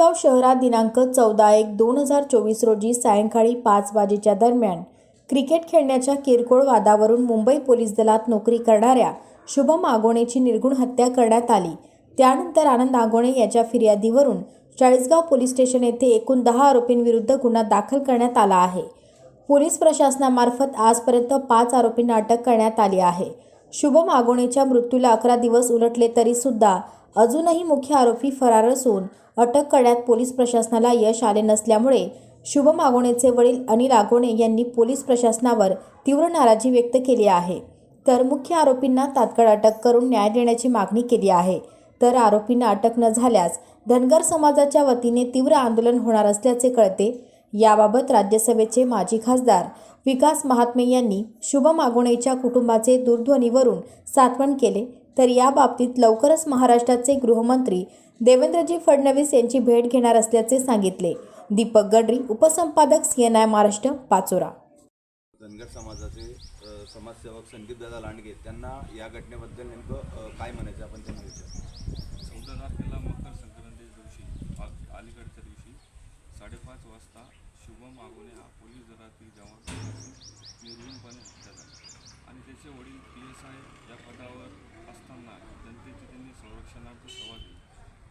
चाळीसगाव शहरात दिनांक चौदा एक दोन हजार चोवीस रोजी सायंकाळी पाच वाजेच्या दरम्यान क्रिकेट खेळण्याच्या किरकोळ वादावरून मुंबई पोलीस दलात नोकरी करणाऱ्या शुभम आगोणेची निर्गुण हत्या करण्यात आली. त्यानंतर आनंद आगोणे याच्या फिर्यादीवरून चाळीसगाव पोलीस स्टेशन येथे एकूण दहा आरोपींविरुद्ध गुन्हा दाखल करण्यात आला आहे. पोलीस प्रशासनामार्फत आजपर्यंत पाच आरोपींना अटक करण्यात आली आहे. शुभम आगोणेच्या मृत्यूला अकरा दिवस उलटले तरी सुद्धा अजूनही मुख्य आरोपी फरार असून अटक करण्यात पोलीस प्रशासनाला यश आले नसल्यामुळे शुभम आगोणेचे वडील अनिल आगोणे यांनी पोलीस प्रशासनावर तीव्र नाराजी व्यक्त केली आहे. तर मुख्य आरोपींना तात्काळ अटक करून न्याय देण्याची मागणी केली आहे. तर आरोपींना अटक न झाल्यास धनगर समाजाच्या वतीने तीव्र आंदोलन होणार असल्याचे कळते. याबाबत राज्यसभेचे माजी खासदार विकास महात्मे यांनी शुभम आगोणेच्या कुटुंबाचे दूरध्वनीवरून सातवण केले. तर या बाबतीत लवकरच महाराष्ट्राचे गृहमंत्री देवेंद्रजी फडणवीस यांची भेट घेणार असल्याचे सांगितले. दीपक गडरी उपसंपादक सीएनआय महाराष्ट्र पाचोरा. धनगर समाजाचे समाजसेवक संदीपदादा लांडगे त्यांना या घटनेबद्दल नेमकं काय म्हणायचं आपण त्यांना विचार. चौदा तारखेला मकर संक्रांतीच्या दिवशी अलीकडच्या दिवशी साडेपाच वाजता शुभम आगोने हा पोलीस दलातील जवान निर्गुणपणे हत्या झाला आणि त्याचे वडील पी एस आय या पदावर असताना जनतेची त्यांनी संरक्षणार्थ सेवा दिली.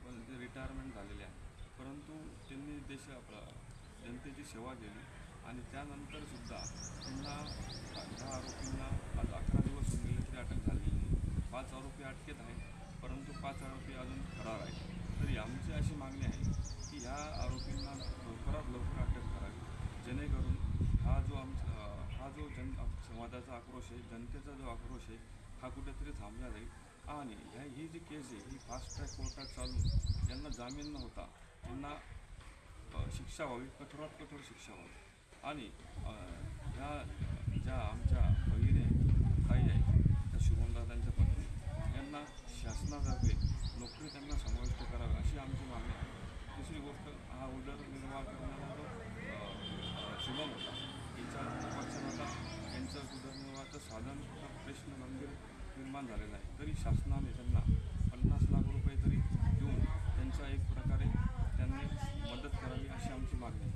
पण ते रिटायरमेंट झालेले आहे. परंतु त्यांनी देश आपला जनतेची सेवा केली आणि त्यानंतरसुद्धा त्यांना ह्या आरोपींना आज अकरा दिवस होऊन गेले तरी अटक झालेली नाही. पाच आरोपी अटकेत आहेत परंतु पाच आरोपी अजून फरार आहेत तरी आमची अशी मागणी आहे की ह्या आरोपींना लवकरात लवकर अटक करावी जेणेकरून हा जो आमचा हा जो जन समाजाचा आक्रोश आहे जनतेचा जो आक्रोश आहे हा कुठेतरी थांबला जाईल आणि ह्या ही जी केस आहे ही फास्ट ट्रॅक कोर्टात चालून ज्यांना जामीन न होता त्यांना शिक्षा व्हावी कठोरात कठोर शिक्षा व्हावी. आणि ह्या ज्या आमच्या भगिनी ताई आहेत त्या शुभमदादांच्या पत्नी यांना शासनातर्फे नोकरी त्यांना समाविष्ट करावी अशी आमची मागणी आहे दुसरी गोष्ट हा उदरनिर्वाह करणारा जो अ, शुभम होता याच्या पक्षात आता यांचं उदरनिर्वाहाचं साधन हा प्रश्न गंभीर निर्माण झालेला आहे. तरी शासनाने त्यांना पन्नास लाख रुपये तरी देऊन त्यांचा एक प्रकारे त्यांनी मदत करावी अशी आमची मागणी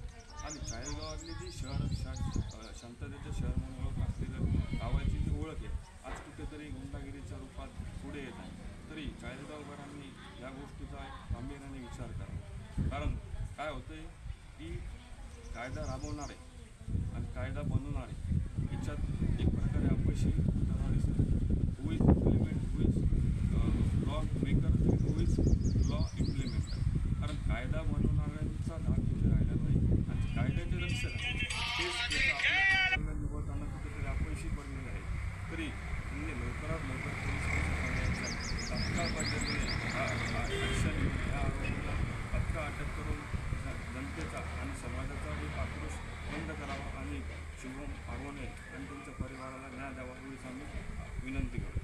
आणि चाळीसगावातली जी शहर शा शांततेचं शहर म्हणून ओळख असलेलं गावाची जी ओळख आहे आज कुठेतरी गुंडागिरीच्या रूपात पुढे येत आहे. तरी चाळीसगावकरांनी या गोष्टीचा गांभीर्याने विचार करावा. कारण काय होतंय की कायदा राबवणारे आणि कायदा बनवणारे याच्यात एक प्रकारे अपयशी होताना दिसतं who is implement who is law maker who is law implementer कारण कायदा बनवणाऱ्यांचा धाक तिथे राहिला नाही. आणि कायद्याचे रक्षण आहे. तेच त्याचं आपलं कुठेतरी अपयशी पडलेले आहे. तरी म्हणजे लवकरात लवकर पोलीस प्रशासनाच्या तात्काळ पद्धतीने हा ॲक्शन ह्या आरोपीला तात्काळ अटक करून जनतेचा आणि समाजाचा एक आक्रोश बंद करावा आणि शुभम आगोने आणि त्यांचं परिवाराला न्याय द्यावा एवढीच आम्ही विनंती करतो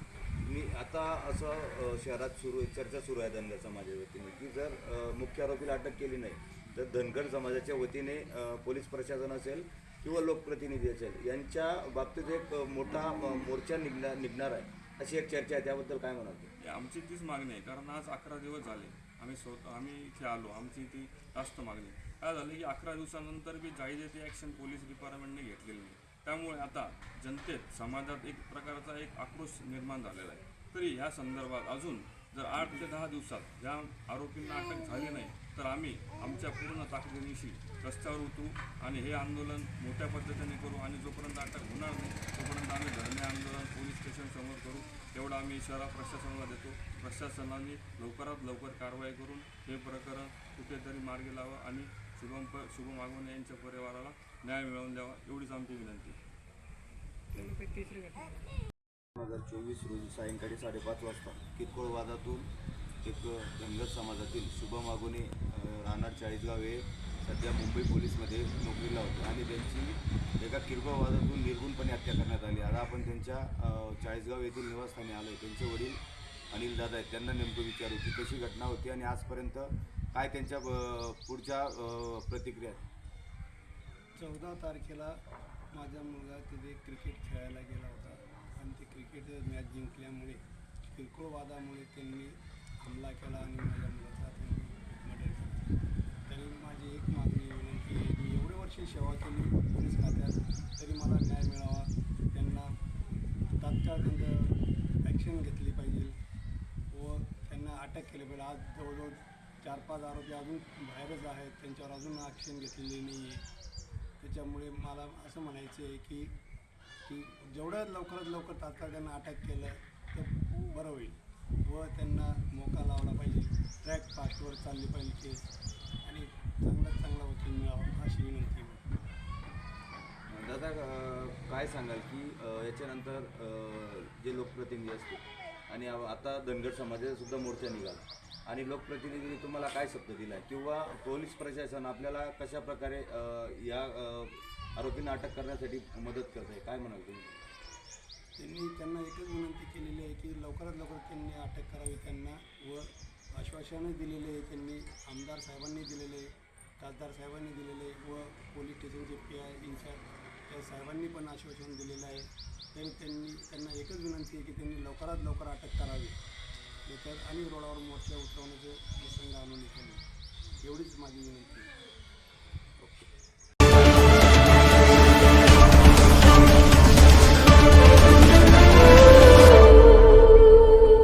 मी आता असं शहरात सुरू चर्चा सुरू आहे धनगर समाजाच्या वतीने की जर मुख्य आरोपीला अटक केली नाही तर धनगर समाजाच्या वतीने पोलीस प्रशासन असेल किंवा लोकप्रतिनिधी असेल यांच्या बाबतीत एक मोठा मोर्चा निघणार निघणार आहे अशी एक चर्चा आहे. त्याबद्दल काय म्हणाल आमची तीच मागणी आहे कारण आज अकरा दिवस झाले आम्ही स्वतः आम्ही इथे आलो आमची ती जास्त मागणी. काय झालं की अकरा दिवसानंतर बी जायजे ते ॲक्शन पोलीस डिपार्टमेंटने घेतलेली नाही. त्यामुळे आता जनतेत समाजात एक प्रकारचा एक आक्रोश निर्माण झालेला आहे. तरी या संदर्भात अजून जर आठ ते दहा दिवसात ज्या आरोपींना अटक झाली नाही तर आम्ही आमच्या पूर्ण ताकदीनिशी रस्त्यावर उतरू आणि हे आंदोलन मोठ्या पद्धतीने करू आणि जोपर्यंत अटक होणार नाही तोपर्यंत आम्ही धरणे आंदोलन पोलीस स्टेशन समोर करू. एवढं आम्ही इशारा प्रशासनाला देतो. प्रशासनाने लवकरात लवकर कारवाई करून हे प्रकरण कुठेतरी मार्गी लावा आणि शुभम प शुभम आगवणे यांच्या परिवाराला न्याय मिळवून द्यावा एवढीच आमची विनंती. हजार चोवीस रोजी सायंकाळी साडेपाच वाजता किरकोळ वादातून एक धनगर समाजातील शुभम आगोने राहणार चाळीसगाव हे सध्या मुंबई पोलीसमध्ये नोकरीला होते आणि त्यांची एका किरकोळ वादातून निर्गुणपणे हत्या करण्यात आली. आता आपण त्यांच्या चाळीसगाव येथील निवासस्थानी आलो त्यांचे वडील अनिल दादा आहेत. त्यांना नेमकं विचारू की कशी घटना होती आणि आजपर्यंत काय त्यांच्या पुढच्या प्रतिक्रिया आहेत? चौदा तारखेला माझा मुलगा तिथे क्रिकेट खेळायला गेला होता. आणि ते क्रिकेट मॅच जिंकल्यामुळे किरकोळ वादामुळे त्यांनी हमला केला आणि माझ्या मुलाचा त्यांनी मर्डर केला. आणि माझी एक मागणी विनंती आहे की एवढे वर्ष सेवा केली पोलीस खात्यात तरी मला न्याय मिळावा. त्यांना तात्काळ त्यांचं ॲक्शन घेतली पाहिजे व त्यांना अटक केली पाहिजे. आज जवळजवळ चार पाच आरोपी अजून बाहेरच आहेत त्यांच्यावर अजून ॲक्शन घेतलेली नाही आहे त्याच्यामुळे मला असं म्हणायचं आहे की की जेवढं लवकरात लवकर तात्काळ त्यांना अटॅक केलं तर बरं होईल. व त्यांना मोका लावला पाहिजे. ट्रॅक फास्टवर चालली पाहिजे. केस आणि चांगल्यात चांगला वकील मिळावा अशी विनंती दादा काय सांगाल की याच्यानंतर जे लोकप्रतिनिधी असतील आणि आता धनगर समाजाचासुद्धा मोर्चा निघाला. आणि लोकप्रतिनिधींनी तुम्हाला काय शब्द दिला? आहे किंवा पोलीस प्रशासन आपल्याला कशा प्रकारे या आरोपींना अटक करण्यासाठी मदत करत. आहे काय म्हणाल तुम्ही? त्यांनी त्यांना एकच विनंती केलेली आहे की लवकरात लवकर त्यांनी अटक करावी. त्यांना व आश्वासनं दिलेले आहे त्यांनी आमदार साहेबांनी दिलेले आहे खासदार साहेबांनी दिलेले आहे व पोलीस स्टेशनचे पी आय इन्चार्ज या साहेबांनी पण आश्वासन दिलेलं आहे. तर त्यांनी त्यांना एकच विनंती आहे की त्यांनी लवकरात लवकर अटक करावी. नाहीतर आणि रोडावर मोर्चा उतरवण्याचे प्रसंग आणून निघाले एवढीच माझी विनंती आहे.